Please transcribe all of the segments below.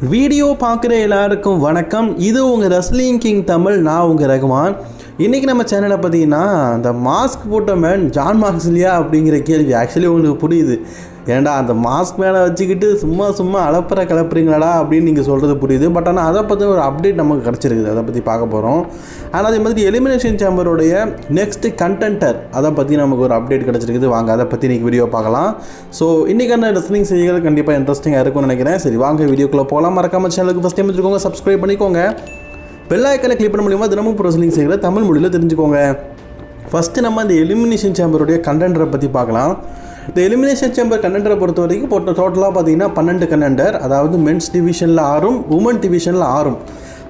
Video பார்க்குற எல்லாருக்கும் வணக்கம். இது உங்கள் ரஸ்லிங் கிங் தமிழ் நான் உங்கள் ரகுமான். இன்றைக்கி நம்ம சேனலை பார்த்தீங்கன்னா இந்த மாஸ்க் போட்ட மேன் ஜான் மார்க்ஸ்லியா அப்படிங்கிற கேள்வி ஆக்சுவலி உங்களுக்கு புரியுது. ஏன்டா அந்த மாஸ்க் மேலே வச்சுக்கிட்டு சும்மா சும்மா அலப்புற கிளப்புறீங்களாடா அப்படின்னு நீங்கள் சொல்கிறது புரியுது. பட் ஆனால் அதை பற்றி ஒரு அப்டேட் நமக்கு கிடச்சிருக்குது. அதை பற்றி பார்க்க போகிறோம் ஆனால் அதே மாதிரி எலிமினேஷன் சேம்பருடைய நெக்ஸ்ட் கண்டென்டர் அதை பற்றி நமக்கு ஒரு அப்டேட் கிடச்சிருக்குது. வாங்க அதை பற்றி இன்றைக்கி வீடியோ பார்க்கலாம். ஸோ இன்றைக்கான லிஸ்னிங் செய்திகள்? கண்டிப்பாக இன்ட்ரெஸ்டிங்காக இருக்கும்னு நினைக்கிறேன். சரி வாங்க வீடியோக்குள்ளே போகலாம் மறக்காம சேனலுக்கு ஃபஸ்ட் டைம் வச்சுக்கோங்க சப்ஸ்கிரைப் பண்ணிக்கோங்க. பெல் கிளிக் பண்ண மூலியமாக தினமும் ப்ரொசலிங் செய்கிற தமிழ் மொழியில் தெரிஞ்சுக்கோங்க. ஃபஸ்ட்டு நம்ம இந்த எலிமினேஷன் சேம்பருடைய கண்டென்டரை பற்றி பார்க்கலாம். இந்த எலிமினேஷன் சேம்பர் கண்டென்டரை பொறுத்த வரைக்கும் போட்ட டோட்டலாக பார்த்தீங்கன்னா பன்னெண்டு கண்டென்டர் அதாவது மென்ஸ் டிவிஷனில் ஆறும் உமன் டிவிஷனில் ஆறும்.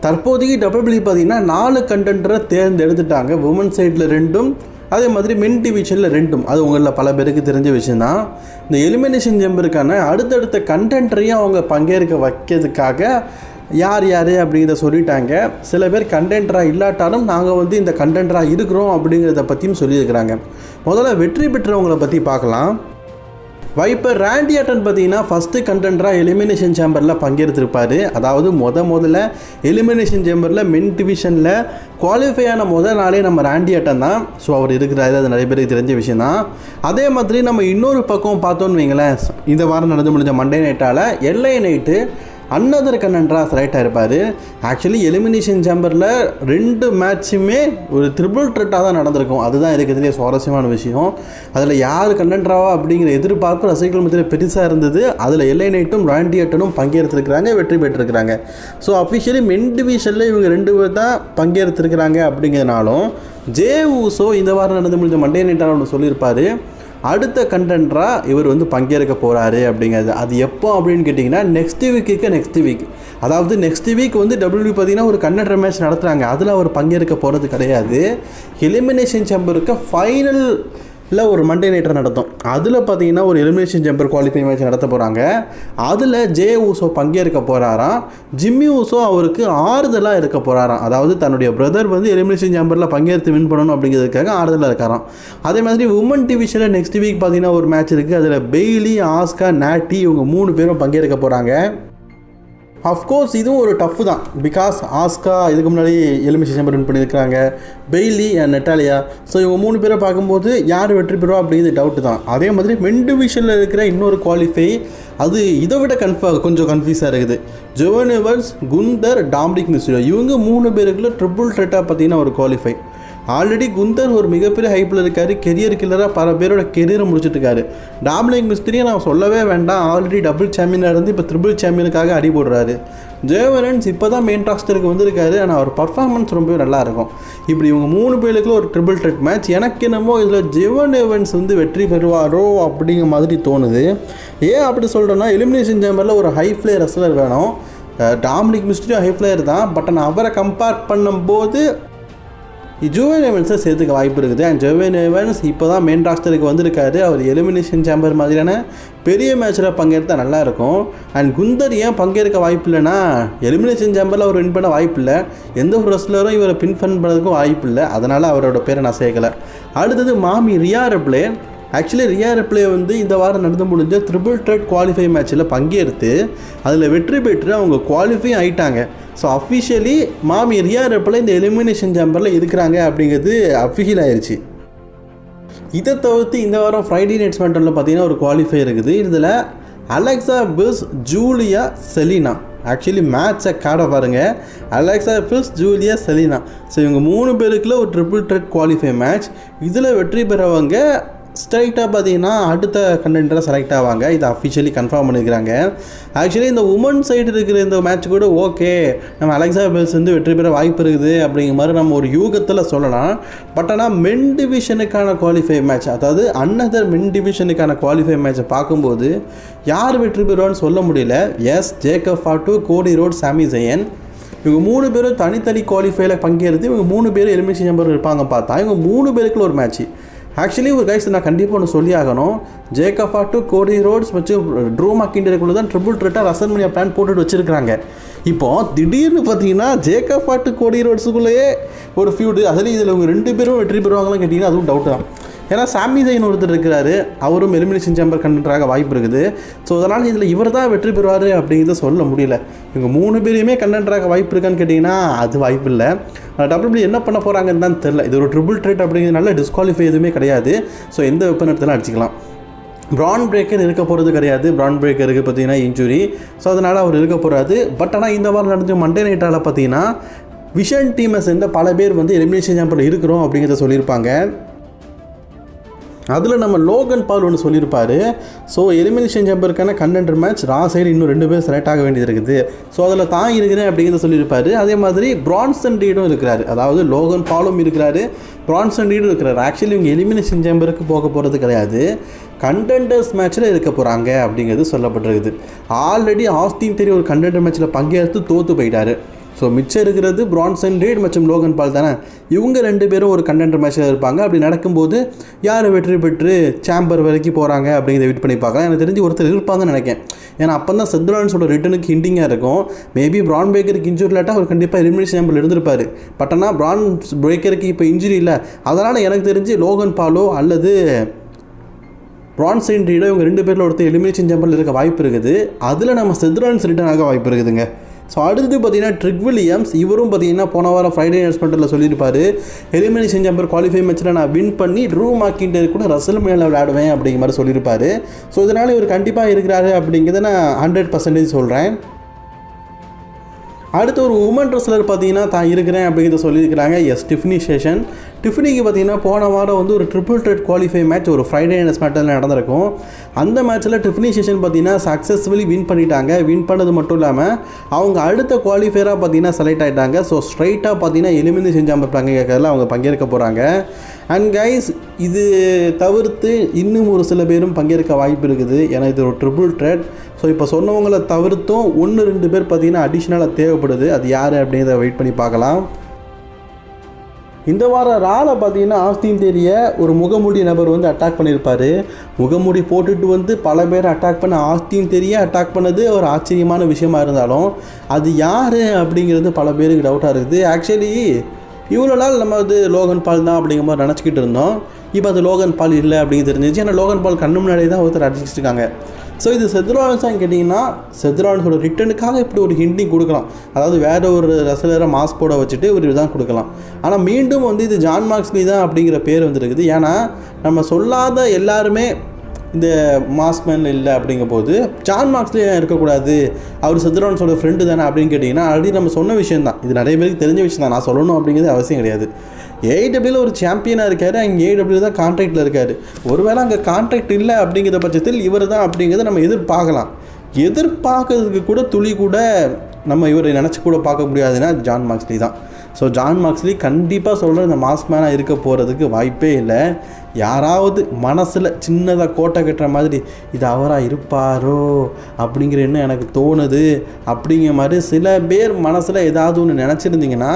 தற்போதைக்கு டபிள்யூபிள்யூ பார்த்தீங்கன்னா நாலு கண்டென்டரை தேர்ந்தெடுத்துட்டாங்க. உமன் சைடில் ரெண்டும் அதே மாதிரி மென் டிவிஷனில் ரெண்டும். அது உங்களில் பல பேருக்கு தெரிஞ்ச விஷயந்தான் இந்த எலிமினேஷன் சேம்பருக்கான அடுத்தடுத்த கண்டென்ட்ரையும் அவங்க பங்கேற்க வைக்கிறதுக்காக யார் யார் அப்படிங்கிறத சொல்லிட்டாங்க. சில பேர் கண்டென்டராக இல்லாட்டாலும் நாங்கள் வந்து இந்த கண்டென்ட்ராக இருக்கிறோம் அப்படிங்கிறத பற்றியும் சொல்லியிருக்கிறாங்க. முதல்ல வெற்றி பெற்றவங்களை பற்றி பார்க்கலாம். வைப்பர் ரேண்டி அட்டன் பார்த்தீங்கன்னா ஃபஸ்ட்டு கண்டென்டராக எலிமினேஷன் சேம்பரில் பங்கெடுத்திருப்பார் அதாவது முத முதல்ல எலிமினேஷன் சேம்பரில் மென் டிவிஷனில் குவாலிஃபை ஆன முதல் நாளே நம்ம ராண்டி அட்டன் தான். ஸோ அவர் இருக்கிறாரு அது நிறைய பேருக்கு தெரிஞ்ச விஷயம் தான். அதே மாதிரி நம்ம இன்னொரு பக்கம் பார்த்தோன்னு வைங்களேன் இந்த வாரம் நடந்து முடிஞ்ச மண்டே நைட்டால் எல்ஐ நைட்டு அன்னதர் கண்ணன்றா செலக்ட் இருப்பார். ஆக்சுவலி எலிமினேஷன் சேம்பரில் ரெண்டு மேட்சுமே ஒரு த்ரிபிள் ட்ரெட்டாக தான் நடந்திருக்கும். அதுதான் இருக்கிறதுலே சுவாரஸ்யமான விஷயம். அதில் யார் கண்டென்ட்ராவா அப்படிங்கிற எதிர்பார்ப்பு ரசிகர்கள் மத்தியில் பெருசாக இருந்தது. அதில் எல்ஐ நைட்டும் ராண்டியட்டனும் பங்கேற்றிருக்கிறாங்க வெற்றி பெற்றிருக்கிறாங்க. ஸோ அஃபிஷியலி மென் டிவிஷனில் இவங்க ரெண்டு பேர் தான் பங்கேற்றிருக்கிறாங்க அப்படிங்கிறதுனாலும் ஜே ஊசோ இந்த வாரம் நடந்து முடிஞ்ச மண்டே நைட்டாக ஒன்று சொல்லியிருப்பார். அடுத்த கண்டென்ட்ராக இவர் வந்து பங்கேற்க போகிறாரு அப்படிங்கிறது. அது எப்போ அப்படின்னு கேட்டிங்கன்னா நெக்ஸ்ட் வீக்குக்கு நெக்ஸ்ட் வீக் அதாவது நெக்ஸ்ட் வீக் வந்து டபிள்யூ பார்த்தீங்கன்னா ஒரு கன்னடர் மேட்ச் நடத்துகிறாங்க அதில் அவர் பங்கேற்க போகிறது கிடையாது. எலிமினேஷன் சேம்பருக்கு ஃபைனல் இல்லை ஒரு மண்டே நைட்டர் நடத்தும். அதில் பார்த்தீங்கன்னா ஒரு எலிமினேஷன் ஜம்பர் குவாலிஃபை மேட்ச் நடத்த போகிறாங்க அதில் ஜே ஊசோ பங்கேற்க போகிறாராம் ஜிம்மி ஊசோ அவருக்கு ஆறுதலாக இருக்க போகிறாராம் அதாவது தன்னுடைய பிரதர் வந்து எலிமினேஷன் ஜம்பரில் பங்கேற்று வின் பண்ணணும் அப்படிங்கிறதுக்காக ஆறுதலாக இருக்காராம். அதே மாதிரி உமன் டிவிஷனில் நெக்ஸ்ட் வீக் பார்த்தீங்கன்னா ஒரு மேட்ச் இருக்குது அதில் பெய்லி ஆஸ்கா நாட்டி இவங்க மூணு பேரும் பங்கேற்க போகிறாங்க அஃப்கோர்ஸ் இதுவும் ஒரு டஃப் தான். பிகாஸ் ஆஸ்கா இதுக்கு முன்னாடி elimination chamber win Bayley and Natalya so இவங்க மூணு பேரை பார்க்கும்போது யார் வெற்றி பெறுவா அப்படிங்கிறது டவுட்டு தான். அதே மாதிரி மென் டிவிஷனில் இருக்கிற இன்னொரு குவாலிஃபை அது இதை விட கன்ஃபா கொஞ்சம் கன்ஃபியூஸாக இருக்குது. ஜோவன் எவர்ஸ் குந்தர் டாம்டிக் மிஸ்ரோ இவங்க மூணு பேருக்குள்ள ட்ரிபிள் ட்ரெட்டாக பார்த்தீங்கன்னா ஒரு குவாலிஃபை ஆல்ரெடி குந்தர் ஒரு மிகப்பெரிய ஹைப்பில் இருக்கார். கெரியர் கில்லராக பல பேரோட கெரியரை முடிச்சிட்டு இருக்காரு. மிஸ்திரியை நான் சொல்லவே வேண்டாம். ஆல்ரெடி டபுள் சாம்பியனாக இருந்து இப்போ ட்ரிபிள் சாம்பியனுக்காக அடி போடுறாரு. ஜெயவரன்ஸ் இப்போ தான் மெயின் டாஸ்டருக்கு வந்திருக்காரு. ஆனால் அவர் பர்ஃபார்மன்ஸ் ரொம்பவே நல்லாயிருக்கும். இப்படி இவங்க மூணு பேருக்குள்ள ஒரு ட்ரிபிள் ட்ரெட் மேட்ச் எனக்கு என்னமோ இதில் ஜெவன் எவன்ஸ் வந்து வெற்றி பெறுவாரோ அப்படிங்கிற மாதிரி தோணுது. ஏன் அப்படி சொல்கிறேன்னா எலிமினேஷன் சேம்பரில் ஒரு ஹை ஃப்ளே ரெஸ்லர் வேணும். டாமினிக் மிஸ்ட்ரியும் ஹை ஃப்ளேயர் தான். பட் ஆனால் அவரை கம்பேர் பண்ணும்போது ஜூவன் எவன்ஸை சேர்த்துக்க வாய்ப்பு இருக்குது. அண்ட் ஜூவன் எவன்ஸ் இப்போ தான் மெயின் ராஸ்டருக்கு வந்திருக்காரு. அவர் எலிமினேஷன் சேம்பர் மாதிரியான பெரிய மேட்ச்சில் பங்கேற்றால் நல்லாயிருக்கும் அண்ட் குந்தர் ஏன் பங்கேற்க வாய்ப்பு இல்லைன்னா எலிமினேஷன் சேம்பரில் அவர் வின் பண்ண வாய்ப்பு இல்லை. எந்த ஒரு ரெஸ்லரும் இவரை பின் பண்ணுறதுக்கும் வாய்ப்பு இல்லை. அதனால் அவரோட பேரை நான் சேர்க்கலை. அடுத்தது Mami Rhea Ripley actually Rhea Ripley வந்து இந்த வாரம் நடந்து முடிஞ்ச ட்ரிபிள் ட்ரெட் குவாலிஃபை மேட்ச்சில் பங்கேற்று அதில் வெற்றி பெற்று அவங்க குவாலிஃபை ஆயிட்டாங்க. ஸோ அஃபிஷியலி மாமி ரியா ரெப்ளே இந்த எலிமினேஷன் சேம்பரில் இருக்கிறாங்க அப்படிங்கிறது அஃபிஷியல் ஆயிடுச்சு இதை தவிர்த்து இந்த வாரம் ஃப்ரைடே நைட்ஸ் மேட்டரில் பார்த்தீங்கன்னா ஒரு குவாலிஃபை இருக்குது. இதில் அலெக்சா பிஸ் ஜூலியா செலினா ஆக்சுவலி மேட்சை காட பாருங்கள் Alexa Bliss Giulia Zelina so இவங்க மூணு பேருக்குள்ள ஒரு ட்ரிபிள் ட்ரெட் குவாலிஃபை மேட்ச் இதில் வெற்றி பெறவங்க ஸ்ட்ரைட்டாக பார்த்தீங்கன்னா அடுத்த கண்டென்டராக செலக்ட் ஆவாங்க. இதை அஃபிஷியலி கன்ஃபார்ம் பண்ணியிருக்கிறாங்க. ஆக்சுவலி இந்த உமன் சைடு இருக்கிற இந்த மேட்ச் கூட ஓகே நம்ம அலெக்சா பெல்ஸ் வந்து வெற்றி பெற வாய்ப்பு இருக்குது அப்படிங்கிற மாதிரி நம்ம ஒரு யூகத்தில் சொல்லலாம். பட் ஆனால் மென் டிவிஷனுக்கான குவாலிஃபை மேட்ச் அதாவது அன்னதர் மென் டிவிஷனுக்கான குவாலிஃபை மேட்சை பார்க்கும்போது யார் வெற்றி பெறுவான்னு சொல்ல முடியல. S Jacob Fatu Cody Rhodes Sami Zayn இவங்க மூணு பேரும் தனித்தனி குவாலிஃபைல பங்கேற்று இவங்க மூணு பேரும் எலிமினேஷன் நம்பர் இருப்பாங்க பார்த்தா இவங்க மூணு பேருக்குள்ள ஒரு மேட்ச் ஆக்சுவலி ஒரு கைஸ் நான் கண்டிப்பாக ஒன்று சொல்லி ஆகணும் ஜேகஃபா டு கோடி ரோட்ஸ் மற்றும் ட்ரூ மாக்கிண்டியருக்குள்ள தான் ட்ரிபிள் ட்ரெட்டாக ரசன்மணியா பிளான் போட்டுட்டு வச்சுருக்காங்க இப்போ திடீர்னு பார்த்தீங்கன்னா ஜேகஃபா டு கோடி ரோட்ஸுக்குள்ளேயே ஒரு ஃபியூடு அதில் இதில் இவங்க ரெண்டு பேரும் வெற்றி பெறுவாங்களான்னு கேட்டிங்கன்னா அதுவும் டவுட் தான். ஏன்னா சாமி ஜெயின் ஒருத்தர் இருக்கிறாரு அவரும் எலிமினேஷன் சேம்பர் கண்டென்டராக வாய்ப்பு இருக்குது. ஸோ அதனால் இதில் இவர் தான் வெற்றி பெறுவார் அப்படிங்கிறத சொல்ல முடியல. இவங்க மூணு பேரையுமே கண்டென்டராக வாய்ப்பு இருக்கான்னு கேட்டிங்கன்னா அது வாய்ப்பு இல்லை. டபுள்யூ என்ன பண்ண போகிறாங்கன்னு தான் தெரில. இது ஒரு ட்ரிபிள் ட்ரேட் அப்படிங்கிறதுனால டிஸ்குவாலிஃபை எதுவுமே கிடையாது. ஸோ எந்த வெப்பன் எடுத்தாலும் அடிச்சுக்கலாம். ப்ரான் பிரேக்கர் இருக்க போகிறது கிடையாது. ப்ரான் பிரேக்கருக்கு பார்த்தீங்கன்னா இன்ஜுரி ஸோ அதனால் அவர் இருக்க போகிறாரு பட் ஆனால் இந்த வாரம் நடந்த மண்டே நைட்டால் பார்த்தீங்கன்னா விஷன் டீமை சேர்ந்த பல பேர் வந்து எலிமினேஷன் சாம்பிள் இருக்கிறோம் அப்படிங்கிறத சொல்லியிருப்பாங்க. அதில் நம்ம லோகன் பால் ஒன்று சொல்லியிருப்பாரு. ஸோ எலிமினேஷன் சாம்பருக்கான கண்டென்டர் மேட்ச் ரா சைடு இன்னும் ரெண்டு பேர் செலக்ட் ஆக வேண்டியது இருக்குது. ஸோ அதில் தான் இருக்கிறேன் அப்படிங்கிறத சொல்லியிருப்பாரு. அதே மாதிரி பிரான்சன் ரீடும் இருக்கிறாரு. அதாவது லோகன் பாலும் இருக்கிறாரு. பிரான்சன் ரீடும் இருக்கிறாரு. ஆக்சுவலி இவங்க எலிமினேஷன் சாம்பருக்கு போக போகிறது கிடையாது. கண்டென்டர்ஸ் மேட்ச்சில் இருக்க போகிறாங்க அப்படிங்கிறது சொல்லப்பட்டிருக்குது. ஆல்ரெடி ஆஸ்தின் தெரிய ஒரு கண்டென்டர் மேட்ச்சில் பங்கேற்று தோற்று போயிட்டாரு. ஸோ மிச்சம் இருக்கிறது பிரான்சன் ரீட் மற்றும் லோகன் பால் தானே? இவங்க ரெண்டு பேரும் ஒரு கண்டென்டர் மேட்ச்சில் இருப்பாங்க. அப்படி நடக்கும்போது யார் வெற்றி பெற்று சாம்பர் வரைக்கும் போகிறாங்க அப்படிங்கிறத வெயிட் பண்ணி பார்க்கலாம். எனக்கு தெரிஞ்சு ஒருத்தர் இருப்பாங்கன்னு நினைக்கிறேன். ஏன்னா அப்போ தான் செத்ரான்ஸோட ரிட்டனுக்கு ஹிண்டிங்காக இருக்கும். மேபி பிரான் பிரேக்கருக்கு இன்ஜுரி இல்லாட்டா அவர் கண்டிப்பாக எலிமினேஷன் சாம்பிள் இருந்திருப்பார். பட் ஆனால் ப்ரான் பிரேக்கருக்கு இப்போ இன்ஜுரி இல்லை. அதனால் எனக்கு தெரிஞ்சு லோகன் பாலோ அல்லது பிரான்ஸ் ரீடோ இவங்க ரெண்டு பேரில் ஒருத்தர் எலிமினேஷன் சாம்பிள் இருக்க வாய்ப்பு இருக்குது. அதில் நம்ம செத்ரான்ஸ் ரிட்டர்ன் ஆக வாய்ப்பு இருக்குதுங்க. ஸோ அடுத்து பார்த்தீங்கன்னா ட்ரிக் வில்லியம்ஸ் இவரும் பார்த்தீங்கன்னா போன வாரம் ஃப்ரைடே நைட் ஸ்பெண்டரில் சொல்லியிருப்பார் எலிமினேஷன் சாம்பர் குவாலிஃபை மேட்ச்சில் நான் வின் பண்ணி ட்ரூ மாக்கிண்டர் கூட ரசல் மேலே விளையாடுவேன் அப்படிங்கிற மாதிரி சொல்லியிருப்பார். ஸோ இதனால் இவர் கண்டிப்பாக இருக்கிறாரு அப்படிங்கிறத நான் ஹண்ட்ரட் பர்சன்டேஜ் சொல்கிறேன் அடுத்து ஒரு உமன் ரெஸ்லர் பார்த்தீங்கன்னா தான் இருக்கிறேன் அப்படிங்கிறத சொல்லியிருக்கிறாங்க. எஸ் டிஃபினி சேஷன் டிஃபினிக்கு பார்த்தீங்கன்னா போன வாரம் வந்து ஒரு ட்ரிபிள் ட்ரெட் குவாலிஃபை மேட்ச் ஒரு ஃப்ரைடே ஸ்மேட்டில் நடந்திருக்கும். அந்த மேட்ச்சில் டிஃபினி சேஷன் பார்த்தீங்கன்னா சக்ஸஸ்ஃபுல்லி வின் பண்ணிட்டாங்க. வின் பண்ணது மட்டும் இல்லாமல் அவங்க அடுத்த குவாலிஃபையராக பார்த்தீங்கன்னா செலக்ட் ஆகிட்டாங்க ஸோ ஸ்ட்ரைட்டாக பார்த்தீங்கன்னா எலிமினேஷன் செஞ்சாமல் பங்கேற்கிறதுல அவங்க பங்கேற்க போகிறாங்க அண்ட் கைஸ் இது தவிர்த்து இன்னும் ஒரு சில பேரும் பங்கேற்க வாய்ப்பு இருக்குது. ஏன்னா இது ஒரு ட்ரிபிள் ட்ரெட் ஸோ இப்போ சொன்னவங்களை தவிர்த்தும் ஒன்று ரெண்டு பேர் பார்த்தீங்கன்னா அடிஷ்னலாக தேவைப்படுது. அது யார் அப்படிங்கிறத வெயிட் பண்ணி பார்க்கலாம். இந்த வாரம் ராலை பார்த்தீங்கன்னா ஆஸ்தின் தெரிய ஒரு முகமூடி நபர் வந்து அட்டாக் பண்ணியிருப்பார். முகமூடி போட்டுட்டு வந்து பல பேர் அட்டாக் பண்ண ஆஸ்தின் தெரிய அட்டாக் பண்ணது ஒரு ஆச்சரியமான விஷயமா இருந்தாலும் அது யார் அப்படிங்கிறது பல பேருக்கு டவுட்டாக இருக்குது. ஆக்சுவலி இவ்வளோ நாள் நம்ம வந்து லோகன் பால் தான் அப்படிங்கிற மாதிரி நினச்சிக்கிட்டு இருந்தோம். இப்போ அது லோகன் பால் இல்லை அப்படின்னு தெரிஞ்சிச்சு. ஏன்னா லோகன் பால் கண்ணு முன்னாடியே தான் ஒருத்தர் அடிச்சிருக்காங்க. இருக்காங்க ஸோ இது செத்ரான்ஸான்னு கேட்டிங்கன்னா செத்ரான்ஸோட ரிட்டனுக்காக இப்படி ஒரு ஹிண்டிங் கொடுக்கலாம். அதாவது வேற ஒரு ரசலரை மாஸ் போட வச்சுட்டு ஒரு இதுதான் கொடுக்கலாம். ஆனால் மீண்டும் வந்து இது ஜான் மார்க்ஸ்லி தான் அப்படிங்கிற பேர் வந்துருக்குது. ஏன்னா நம்ம சொல்லாத எல்லாருமே இந்த மாஸ்மேன் இல்லை அப்படிங்கும் போது ஜான் மார்க்ஸ்லேயே இருக்கக்கூடாது? அவர் செத்ரான்ஸோட ஃப்ரெண்டு தானே அப்படின்னு கேட்டிங்கன்னா ஆல்ரெடி நம்ம சொன்ன விஷயம் தான் இது நிறைய பேருக்கு தெரிஞ்ச விஷயம் தான் நான் சொல்லணும் அப்படிங்கிறது அவசியம் கிடையாது. ஏடபிள்யூல ஒரு சாம்பியனாக இருக்கார் அங்கே ஏடபிள்யூ தான் கான்ட்ராக்டில் இருக்கார். ஒருவேளை அங்கே கான்ட்ராக்ட் இல்லை அப்படிங்கிற பட்சத்தில் இவர் தான் அப்படிங்கிறத நம்ம எதிர்பார்க்கலாம். எதிர்பார்க்கறதுக்கு கூட துளி கூட நம்ம இவரை நினச்சி கூட பார்க்க முடியாதுன்னா ஜான் மார்க்ஸ்லி தான் ஸோ ஜான் மார்க்ஸ்லி கண்டிப்பாக சொல்கிற இந்த மாஸ்மேனாக இருக்க போகிறதுக்கு வாய்ப்பே இல்லை. யாராவது மனசில் சின்னதாக கோட்டை கட்டுற மாதிரி இது அவராக இருப்பாரோ? அப்படிங்கிற எண்ணம் எனக்கு தோணுது. அப்படிங்கிற மாதிரி சில பேர் மனசில் ஏதாவது ஒன்று நினச்சிருந்தீங்கன்னா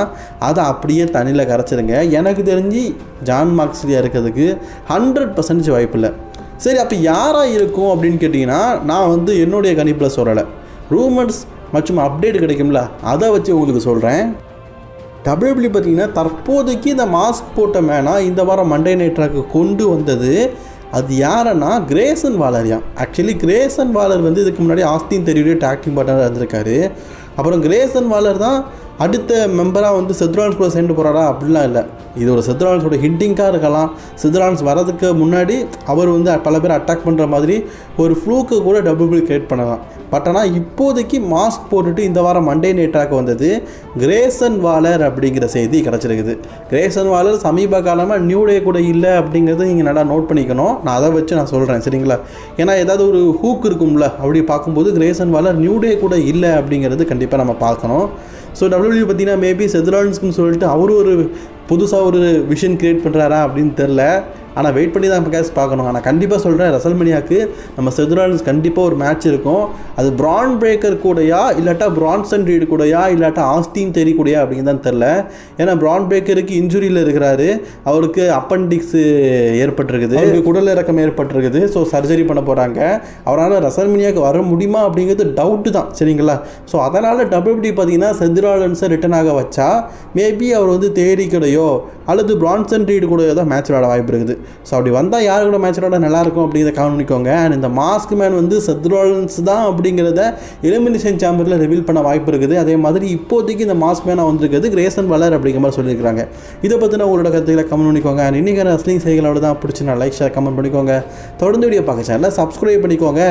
அதை அப்படியே தண்ணியில் கரைச்சிருங்க. எனக்கு தெரிஞ்சு ஜான் மார்க்ஸ்லியாக இருக்கிறதுக்கு ஹண்ட்ரட் பர்சன்டேஜ் வாய்ப்பு இல்லை. சரி அப்போ யாராக இருக்கும் அப்படின்னு கேட்டிங்கன்னா நான் வந்து என்னுடைய கணிப்பில் சொல்லலை. ரூமர்ஸ் மற்றும் அப்டேட் கிடைக்கும்ல அதை வச்சு உங்களுக்கு சொல்கிறேன் டபிள்யூபிள்யூ பார்த்தீங்கன்னா தற்போதைக்கு இந்த மாஸ்க் போட்ட மேனா இந்த வாரம் மண்டே நைட் கொண்டு வந்தது. அது யாருன்னா கிரேசன் வாலர்யாம் ஆக்சுவலி கிரேசன் வாலர் வந்து இதுக்கு முன்னாடி ஆஸ்தின் தெரியுடைய டாக்டிங் பார்ட்னராக இருந்திருக்காரு. அப்புறம் கிரேசன் வாலர் தான் அடுத்த மெம்பராக வந்து செத்ரான்ஸ் கூட சேர்ந்து போகிறாரா அப்படிலாம் இல்லை. இது ஒரு செத்ரான்ஸோட ஹிண்டிங்காக இருக்கலாம். செத்ரான்ஸ் வரதுக்கு முன்னாடி அவர் வந்து பல பேர் அட்டாக் பண்ணுற மாதிரி ஒரு ஃப்ளூக்கு கூட டபுள் கிரியேட் பண்ணலாம். பட் ஆனால் இப்போதைக்கு மாஸ்க் போட்டுட்டு இந்த வாரம் மண்டே நைட்டாக வந்தது கிரேசன் வாலர் அப்படிங்கிற செய்தி கிடச்சிருக்குது. கிரேசன் வாலர் சமீப காலமாக நியூ டே கூட இல்லை அப்படிங்கிறத நீங்கள் நல்லா நோட் பண்ணிக்கணும். நான் அதை வச்சு நான் சொல்கிறேன் சரிங்களா? ஏன்னா ஏதாவது ஒரு ஹூக் இருக்கும்ல அப்படி பார்க்கும்போது கிரேசன் வாலர் நியூ டே கூட இல்லை அப்படிங்கிறது கண்டிப்பாக நம்ம பார்க்கணும். ஸோ டபிள்யூ பார்த்தீங்கன்னா மேபி செதுரான்ஸ்க்குன்னு சொல்லிட்டு அவர் ஒரு புதுசாக ஒரு விஷன் கிரியேட் பண்ணுறாரா அப்படின்னு தெரில ஆனால் வெயிட் பண்ணி தான் கேஸ் பார்க்கணும். ஆனால் கண்டிப்பாக சொல்கிறேன் ரசல்மனியாக்கு நம்ம செதுரான்ஸ் கண்டிப்பாக ஒரு மேட்ச் இருக்கும். அது பிரான் பிரேக்கர் கூடயா இல்லாட்டா பிரான்சன் ரீடு கூடயா இல்லாட்டா ஆஸ்டின் தெரி கூடயா அப்படின்னு தான் தெரில ஏன்னா பிரான் பிரேக்கருக்கு இன்ஜுரியில் இருக்கிறாரு. அவருக்கு அப்பண்டிக்ஸ் ஏற்பட்டிருக்குது. அவருக்கு குடல் இறக்கம் ஏற்பட்டிருக்குது. ஸோ சர்ஜரி பண்ண போகிறாங்க அவரால் ரசல்மனியாக்கு வர முடியுமா அப்படிங்கிறது டவுட்டு தான் சரிங்களா? ஸோ அதனால் டபிள்யூடி பார்த்தீங்கன்னா செதுராலன்ஸை ரிட்டன் ஆக வச்சா மேபி அவர் வந்து தேரி கூடயோ அல்லது பிரான்சன் ரீடு கூடயோ தான் மேட்ச் விளையாட வாய்ப்பு இருக்குது. ஸோ அப்படி வந்தால் யார் கூட மேட்சோட நல்லாயிருக்கும் அப்படிங்கிறத கவனம் பண்ணிக்கோங்க அண்ட் இந்த மாஸ்க் மேன் வந்து செத்ரோலன்ஸ் தான் அப்படிங்கிறத எலிமினேஷன் சேம்பரில் ரிவீல் பண்ண வாய்ப்பு இருக்குது. அதே மாதிரி இப்போதைக்கு இந்த மாஸ்க் மேனாக வந்திருக்கிறது கிரேசன் வளர் அப்படிங்கிற மாதிரி சொல்லியிருக்காங்க இதை பற்றின உங்களோட கருத்துக்களை கமெண்ட் பண்ணிக்கோங்க. அண்ட் இன்றைக்கி ரஸ்லிங் செய்களோட தான் பிடிச்சி நான் லைக் ஷேர் கமெண்ட் பண்ணிக்கோங்க. தொடர்ந்து வீடியோ பார்க்க சேனலில் சப்ஸ்கிரைப் பண்ணிக்கோங்க.